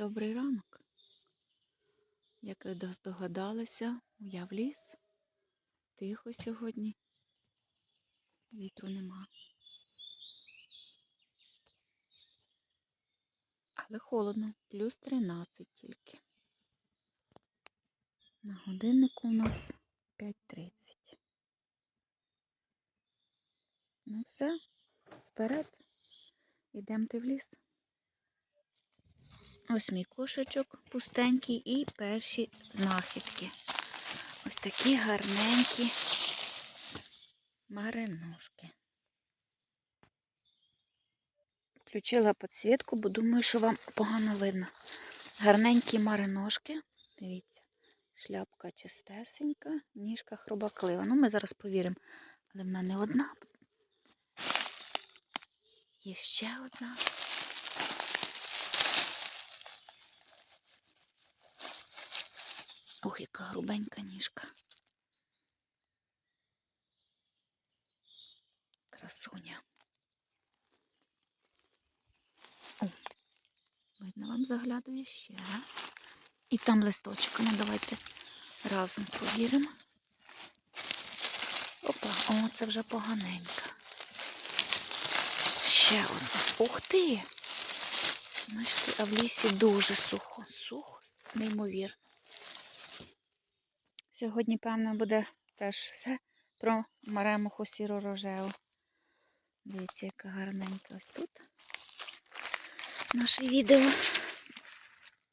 Добрий ранок. Як ви здогадалися, я в ліс. Тихо сьогодні. Вітру нема. Але холодно, плюс 13 тільки. На годиннику у нас 5.30. Ну все, вперед. Ідемте в ліс. Ось мій кошечок пустенький і перші знахідки. Ось такі гарненькі мариношки. Включила підсвітку, бо думаю, що вам погано видно. Гарненькі мариношки. Дивіться, шляпка чистесенька, ніжка хробаклива. Ну, ми зараз повіримо, але вона не одна. Є ще одна. Ох, яка грубенька ніжка. Красуня. О, видно, вам заглядує ще. І там листочок. Ну, давайте разом повіримо. Опа, о, це вже поганенька. Ще одна. Ух ти! Бачите, а в лісі дуже сухо. Сухо, неймовірно. Сьогодні, певно, буде теж все про маремуху сіро-рожеву. Дивіться, яка гарненька ось тут. Наше відео.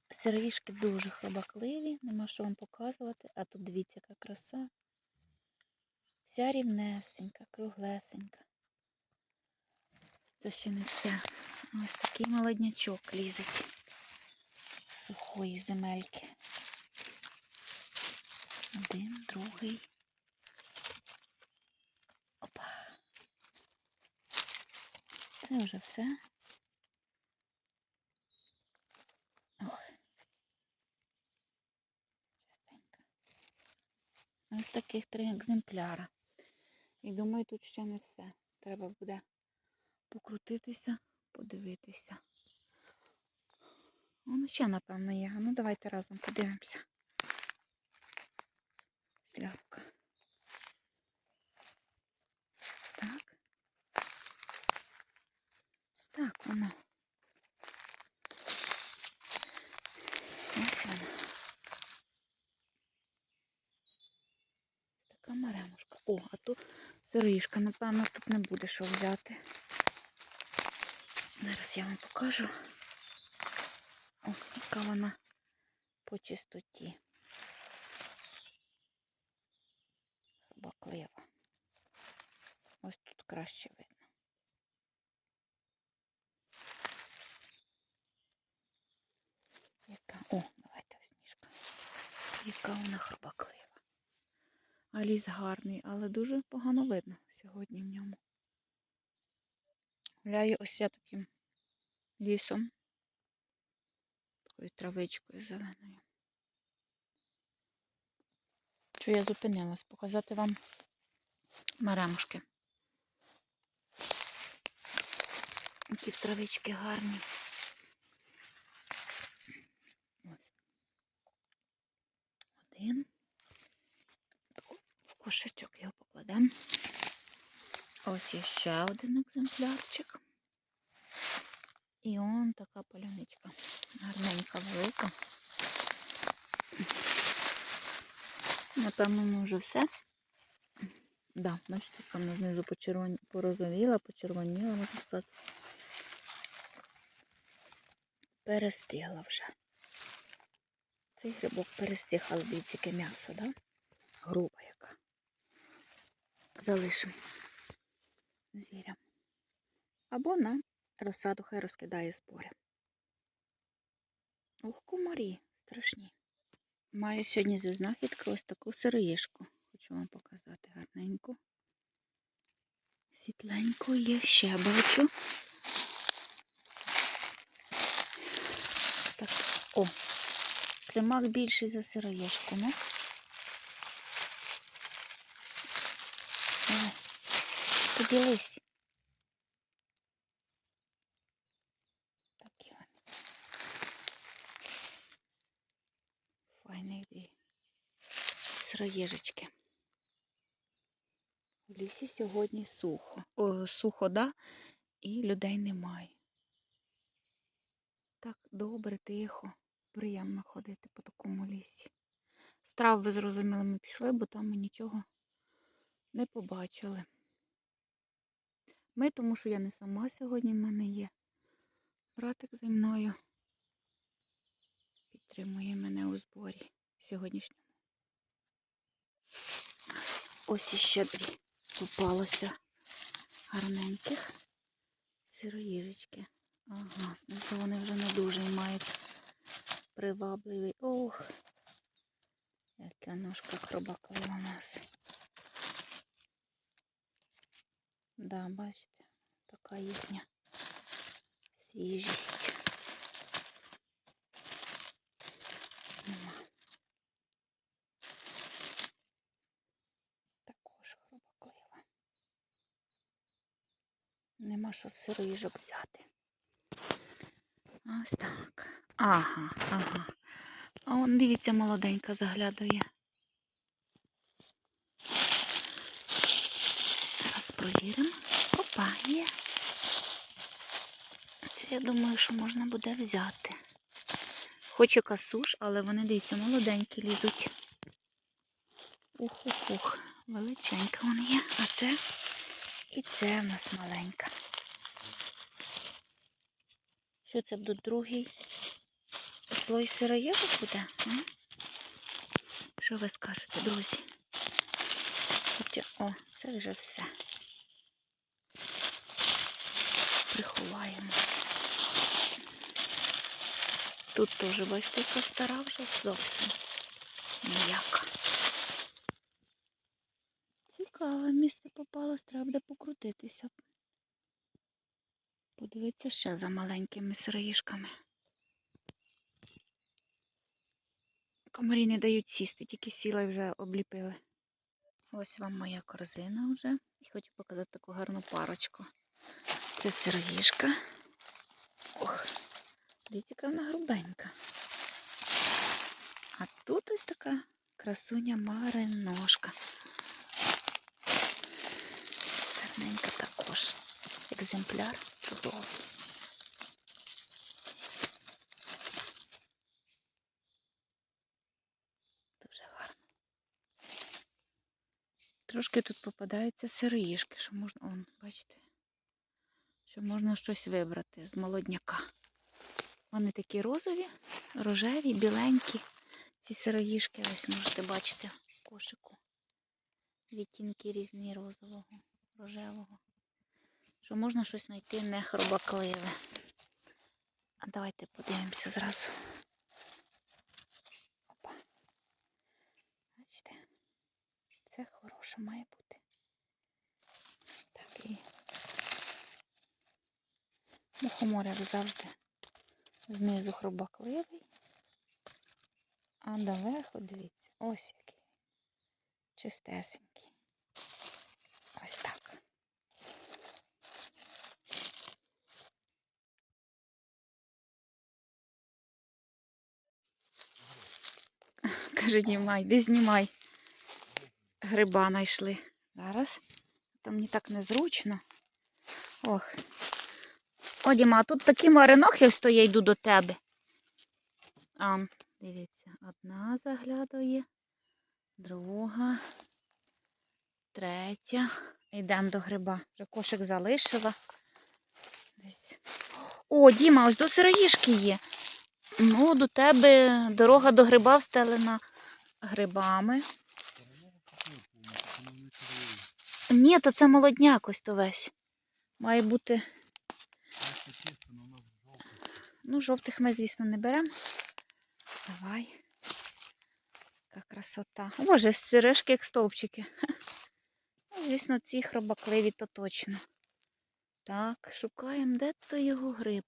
Сироїшки дуже хробакливі, нема що вам показувати. А тут дивіться, яка краса. Вся рівнесенька, круглесенька. Це ще не все. Ось такий молоднячок лізить з сухої земельки. Один, другий. Опа. Це вже все. Ох. Чистенько. Ось таких три екземпляра. І думаю, тут ще не все. Треба буде покрутитися, подивитися. Воно ще, напевно, є. Ну, давайте разом подивимося. Шляпка. Так. Так, воно. Ось вона. Ось така маремушка. О, а тут сиришка. Напевно, тут не буде що взяти. Зараз я вам покажу. О, яка вона по чистоті. Баклива. Ось тут краще видно. Яка? О, давайте ось. Яка вона хробаклива. А ліс гарний, але дуже погано видно сьогодні в ньому. Гуляю ось я таким лісом, такою травичкою зеленою. Що я зупинилась? Показати вам маремушки. Які травички гарні. Ось. Один. В кошечок його покладемо. Ось іще один екземплярчик. І он така поляничка. Гарненька, велика. Напевно, ну вже все. Да, бачите, вона знизу почервон... почервоніла, можна сказати. Перестигла вже. Цей грибок перестиг, але яке м'ясо, да? Груба яка. Залишимо звірям. Або на розсаду хай розкидає спори. Ох, комарі, страшні. Маю сьогодні зі знахідки ось таку сироїшку. Хочу вам показати гарненьку. Світленьку є ще бачу. О, слимак більший за сироєшку, ну. Давай, поділись. Такі. Файний. Сироєжечки. В лісі сьогодні сухо. О, сухо, да? І людей немає. Так добре, тихо приємно ходити по такому лісі. Страв, ви зрозуміли, ми пішли, бо там ми нічого не побачили. Ми, тому що я не сама сьогодні, в мене є братик зі мною. Підтримує мене у зборі сьогоднішньому. Ось іще дві попалося гарненьких сироїжечки. Ага, вони вже не дуже мають привабливий. Ох, яка ножка хробаклива у нас. Да, бачите, така їхня свіжість. Нема. Також хробаклива. Нема що з сироїжок взяти. Ось так. Ага, ага. А он, дивіться, молоденька заглядує. Зараз провіримо. Опа, є. Цю я думаю, що можна буде взяти. Хочу касуш, але вони, дивіться, молоденькі лізуть. Ух-ух-ух. Величенька вона є. А це і це в нас маленька. Що це буде другий слой сироєвок буде? м? Що ви скажете, друзі? О, це вже все. Приховаємо. Тут теж, бачите, яка стара вже зовсім ніяка. Цікаве місце попалось, треба буде покрутитися. Подивіться ще за маленькими сироїшками. Комарі не дають сісти, тільки сіла і вже обліпили. Ось вам моя корзина вже. І хочу показати таку гарну парочку. Це сироїшка. Ох, дивіться, яка вона грубенька. А тут ось така красуня мариношка. Гарненька також. Екземпляр чудовий. Дуже гарно. Трошки тут попадаються сироїшки, що можна, он, бачите, що можна щось вибрати з молодняка. Вони такі розові, рожеві, біленькі. Ці сироїшки, ось можете бачити в кошику. Відтінки різні розового, рожевого. Що можна щось знайти не хробакливе. А давайте подивимося зразу. Опа. Бачите? Це хороше має бути. Так і мухомор, як завжди, знизу хробакливий. А доверху, дивіться, ось який. Чистесенький. Ось так. Каже, знімай, де знімай. Гриба знайшли. Зараз. Там мені так незручно. Ох. О, Діма, а тут такі маринохи, я йду до тебе. А, дивіться, одна заглядує, друга, третя. Йдемо до гриба. Вже кошик залишила. Десь. О, Діма, ось до сироїшки є. Ну, до тебе дорога до гриба встелена грибами. Ні, то це молодняк ось то весь. Має бути. Ну, жовтих ми, звісно, не беремо. Давай. Яка красота. О, Боже, сиришки як стовпчики. Ну, звісно, ці хробакливі, то точно. Так, шукаємо, де то його гриб.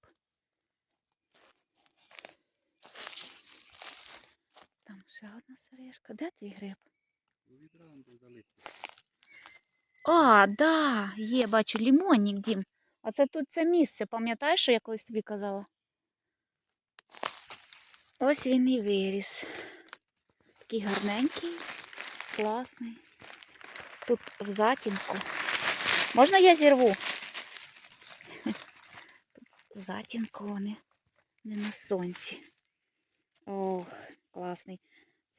Там ще одна сиришка. Де твій гриб? А, да, є, бачу, лімонник, Дім. А це тут це місце, пам'ятаєш, що я колись тобі казала? Ось він і виріс. Такий гарненький. класний. Тут в затінку. Можна я зірву? Тут в затінку вони, не на сонці. Ох, класний.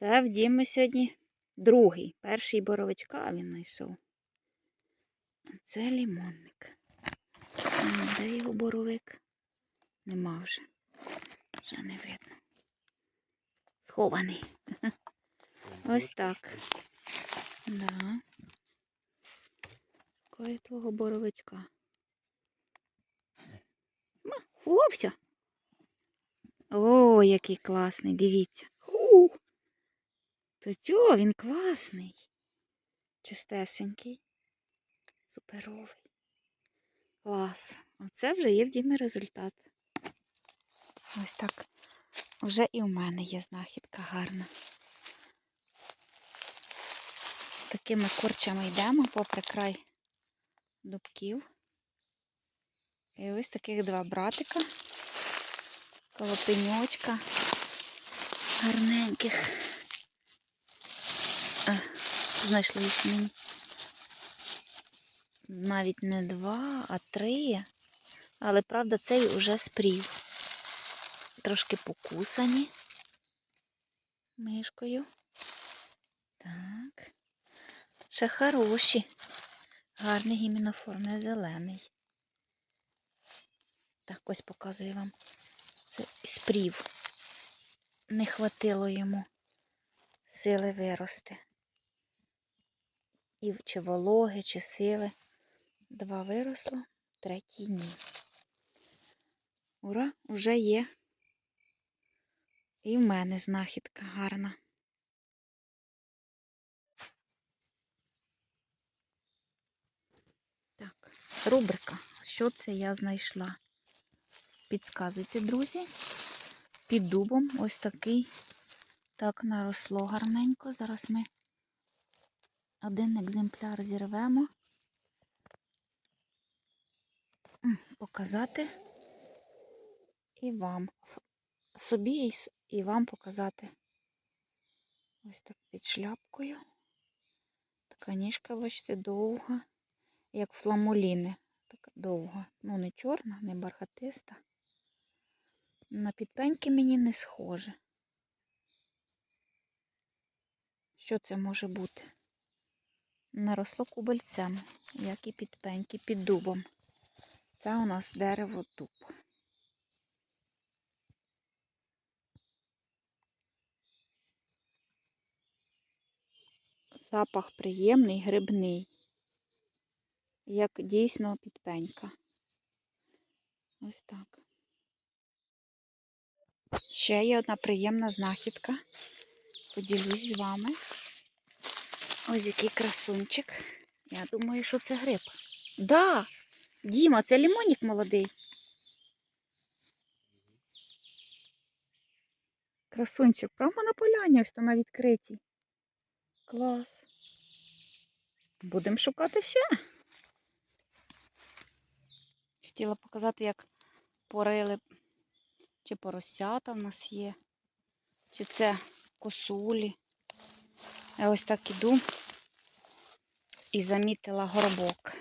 Це в Діми сьогодні другий. Перший боровичка він знайшов. А це лімонник. Де його боровик? Нема вже. Вже не видно. Схований. Ось так. Да. Кое твого боровичка. Ма, О, який класний, дивіться. То він класний. Чистесенький. Суперовий. Клас. Оце вже є в Дімі результат. Ось так. Вже і в мене є знахідка гарна. Такими корчами йдемо попри край дубків. І ось таких два братика. колопеньочка. Гарненьких. А, знайшли мені. Навіть не два, а три. Але правда цей уже спрів. Трошки покусані мишкою. Так. Ще хороші. Гарний гіміноформний зелений. Так, ось показую вам. Це спрів. Не хватило йому сили вирости. І чи вологи, чи сили. Два виросло, третій ні. Ура, вже є. І в мене знахідка гарна. Так, рубрика. Що це я знайшла? Підсказуйте, друзі. Під дубом ось такий. Так наросло гарненько. Зараз ми один екземпляр зірвемо. Показати і вам. Собі і вам показати. Ось так під шляпкою. Така ніжка, бачите, довга, як фламуліни. Така довга. Ну, не чорна, не бархатиста. На підпеньки мені не схоже. Що це може бути? Наросло кубельцем, як і підпеньки під дубом. Це у нас дерево дуб. Запах приємний, грибний, як дійсно підпенька. Ось так. Ще є одна приємна знахідка. Поділюсь з вами. Ось який красунчик. Я думаю, що це гриб. Да! Діма, це лімонік молодий. Красунчик, прямо на поляні ось там на відкритій. Клас. Будемо шукати ще. Хотіла показати, як порили, чи поросята в нас є, чи це косулі. Я ось так іду і замітила горбок.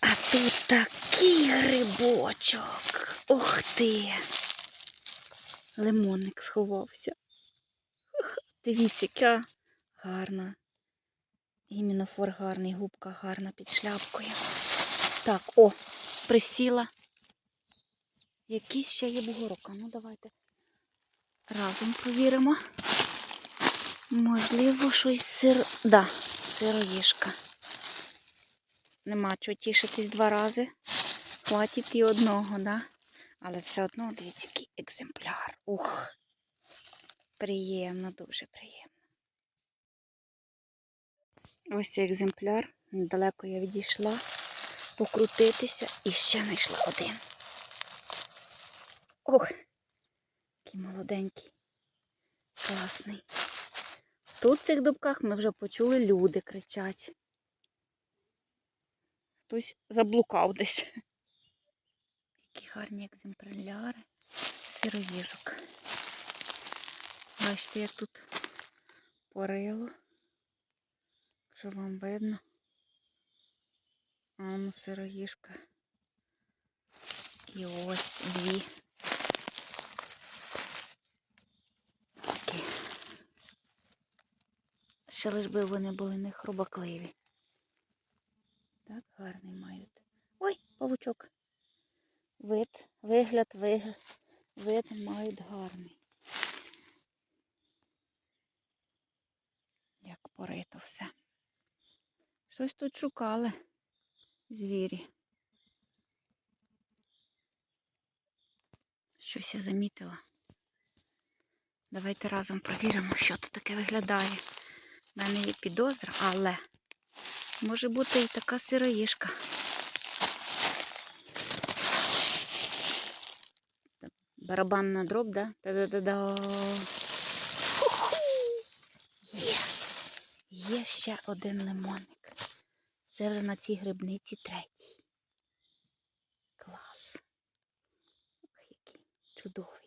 А тут такий грибочок. Ух ти! Лимонник сховався. Дивіться, яка гарна. Гімінофор гарний, губка гарна під шляпкою. Так, о, присіла. Якийсь ще є бугорок. Ну, давайте разом провіримо. Можливо, щось сир. Да, сироїшка. Нема чого тішитись два рази. Хватить і одного, да? Але все одно, дивіться, який екземпляр. Ух. Приємно, дуже приємно. Ось цей екземпляр. Недалеко я відійшла покрутитися і ще знайшла один. Ох, який молоденький, класний. Тут в цих дубках ми вже почули, люди кричать. Хтось заблукав десь. Які гарні екземпляри сироїжок. Бачите, як тут порило. Якщо вам видно. А ну сироїшка. І ось дві. Такі. Ще лиш би вони були не хробакливі. Так, гарний мають. Ой, павучок. Вид, вигляд, вигляд, вид мають гарний. Як порито все. Щось тут шукали звірі. Щось я замітила. Давайте разом провіримо, що тут таке виглядає. У мене є підозра, але може бути і така сироїшка. Барабан на дроб, да? Та-да-да-да. Є. Є ще один лимонник. Це вже на цій грибниці третій. Клас. Ох, який чудовий.